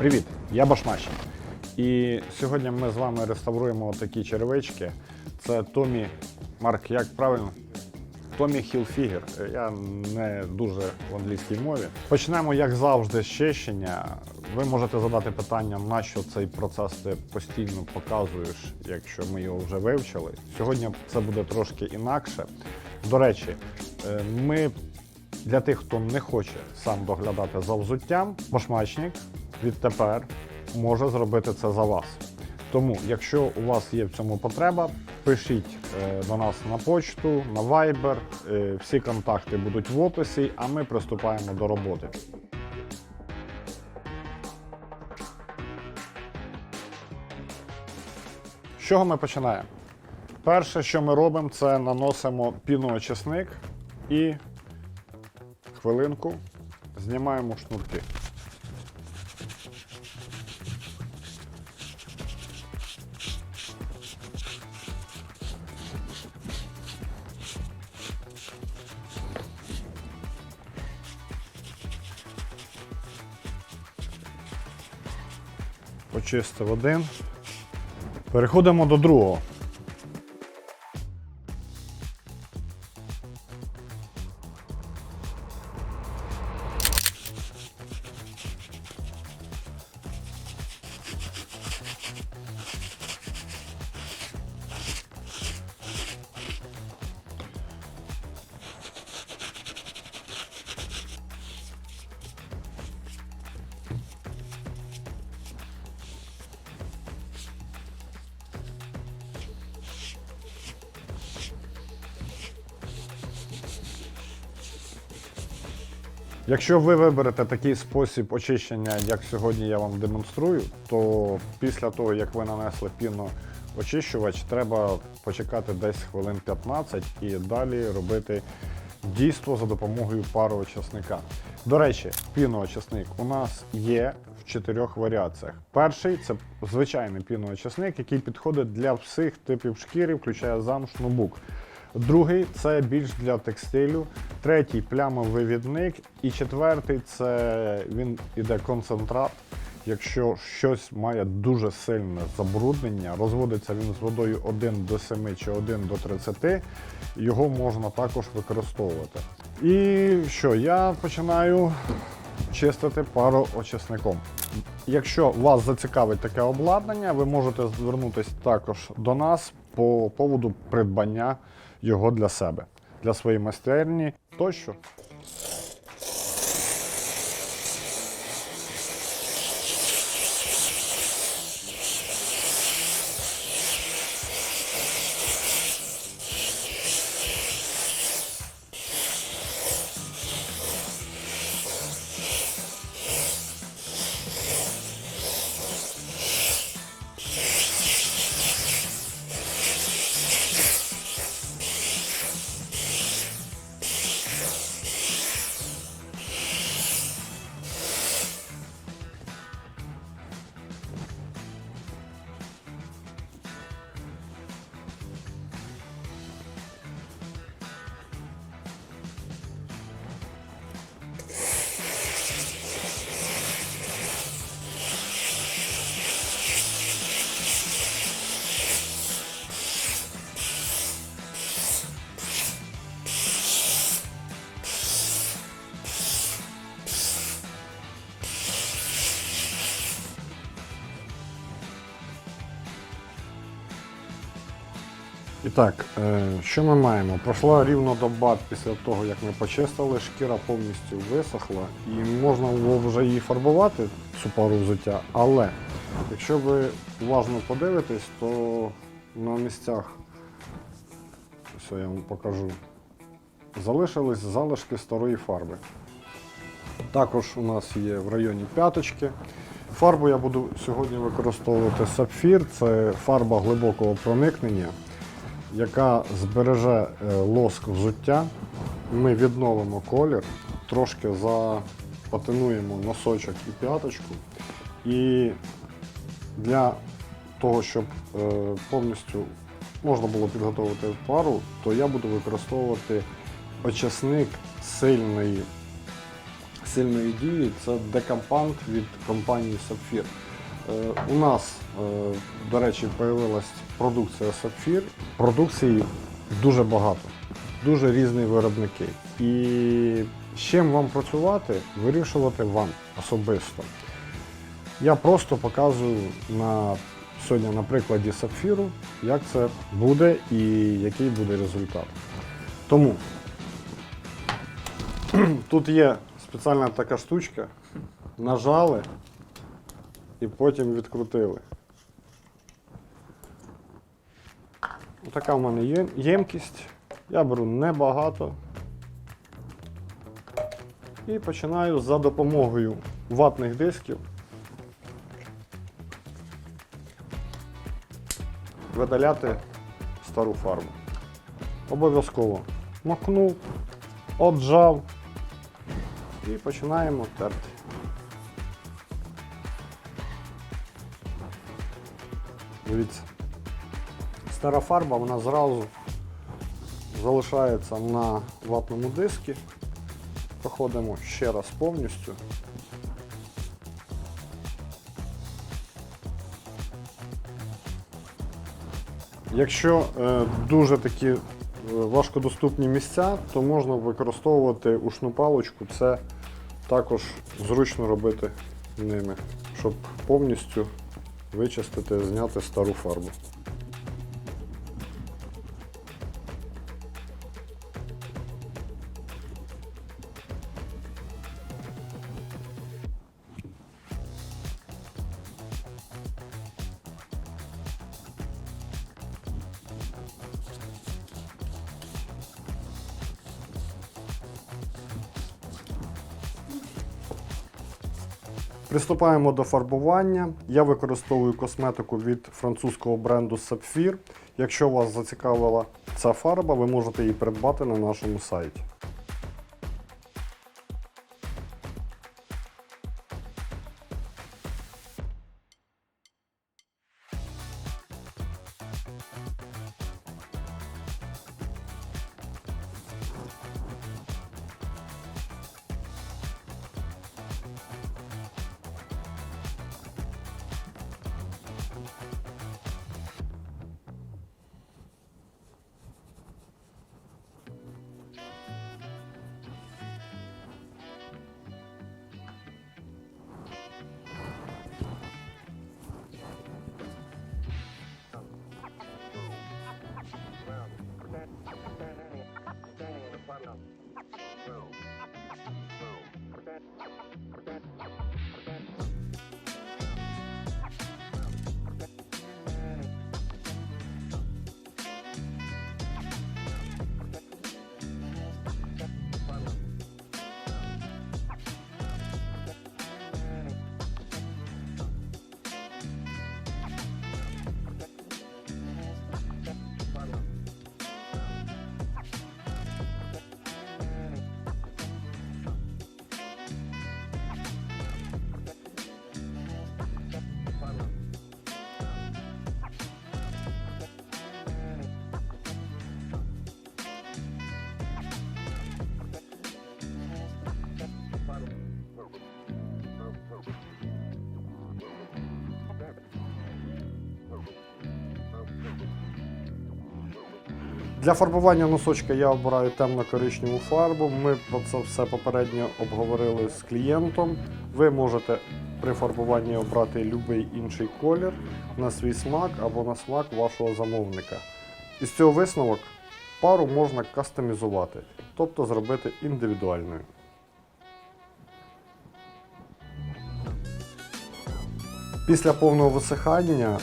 Привіт, я Башмащик. І сьогодні ми з вами реставруємо такі черевички. Це Томі Марк, як правильно? Томі Хілфігер. Я не дуже в англійській мові. Почнемо, як завжди, з чищення. Ви можете задати питання, на що цей процес ти постійно показуєш, якщо ми його вже вивчили. Сьогодні це буде трошки інакше. До речі, е, ми для тих, хто не хоче сам доглядати за взуттям, башмачник відтепер може зробити це за вас. Тому, якщо у вас є в цьому потреба, пишіть е, до нас на почту, на Viber. Е, всі контакти будуть в описі, а ми приступаємо до роботи. З чого ми починаємо? Перше, що ми робимо, це наносимо піноочисник і хвилинку знімаємо шнурки. Почистив один. Переходимо до другого. Якщо ви виберете такий спосіб очищення, як сьогодні я вам демонструю, то після того, як ви нанесли піноочищувач, треба почекати десь хвилин 15 і далі робити дійство за допомогою пароочисника. До речі, піноочисник у нас є в чотирьох варіаціях. Перший це звичайний піноочисник, який підходить для всіх типів шкіри, включає замш, нубук. Другий це більш для текстилю, третій плямовивідник. І четвертий це він іде концентрат. Якщо щось має дуже сильне забруднення, розводиться він з водою 1 до 7 чи 1 до 30, його можна також використовувати. І що, я починаю чистити пароочисником. Якщо вас зацікавить таке обладнання, ви можете звернутися також до нас по поводу придбання його для себе, для своєї майстерні тощо. І так, е, що ми маємо? Пройшла рівно доба після того, як ми почистили, шкіра повністю висохла і можна було вже її фарбувати, цю пару взуття. Але якщо ви уважно подивитесь, то на місцях, ось я вам покажу, залишились залишки старої фарби. Також у нас є в районі п'яточки. Фарбу я буду сьогодні використовувати сапфір, це фарба глибокого проникнення яка збереже е, лоск взуття. Ми відновимо колір, трошки запатинуємо носочок і п'яточку. І для того, щоб е, повністю можна було підготувати пару, то я буду використовувати очисник сильної сильної дії це декампант від компанії Sapphire. Е, У нас, до речі, з'явилась продукція Sapphire. Продукції дуже багато, дуже різні виробники. І з чим вам працювати, вирішувати вам особисто. Я просто показую на, сьогодні на прикладі сапфіру, як це буде і який буде результат. Тому тут є спеціальна така штучка, нажали і потім відкрутили. Така в мене є ємкість. Я беру небагато. І починаю за допомогою ватних дисків видаляти стару фарбу. Обов'язково макнув, отжав і починаємо терти. Дивіться, стара фарба вона зразу залишається на ватному дискі. Проходимо ще раз повністю. Якщо е, дуже такі е, важкодоступні місця, то можна використовувати ушну паличку. Це також зручно робити ними, щоб повністю вичистити, зняти стару фарбу. Приступаємо до фарбування. Я використовую косметику від французького бренду Sapphire. Якщо вас зацікавила ця фарба, ви можете її придбати на нашому сайті. Для фарбування носочка я обираю темно-коричневу фарбу. Ми про це все попередньо обговорили з клієнтом. Ви можете при фарбуванні обрати будь-який інший колір на свій смак або на смак вашого замовника. Із цього висновок пару можна кастомізувати, тобто зробити індивідуальною. Після повного висихання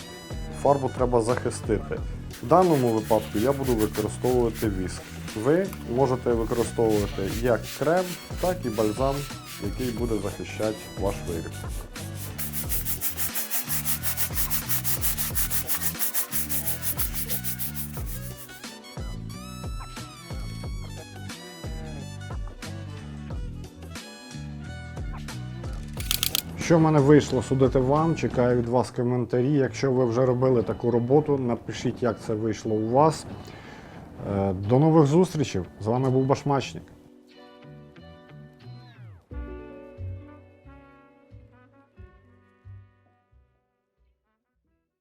фарбу треба захистити. В даному випадку я буду використовувати віск. Ви можете використовувати як крем, так і бальзам, який буде захищати ваш виріб. Що в мене вийшло судити вам, чекаю від вас коментарі. Якщо ви вже робили таку роботу, напишіть, як це вийшло у вас. Е, До нових зустрічей. З вами був Башмачник.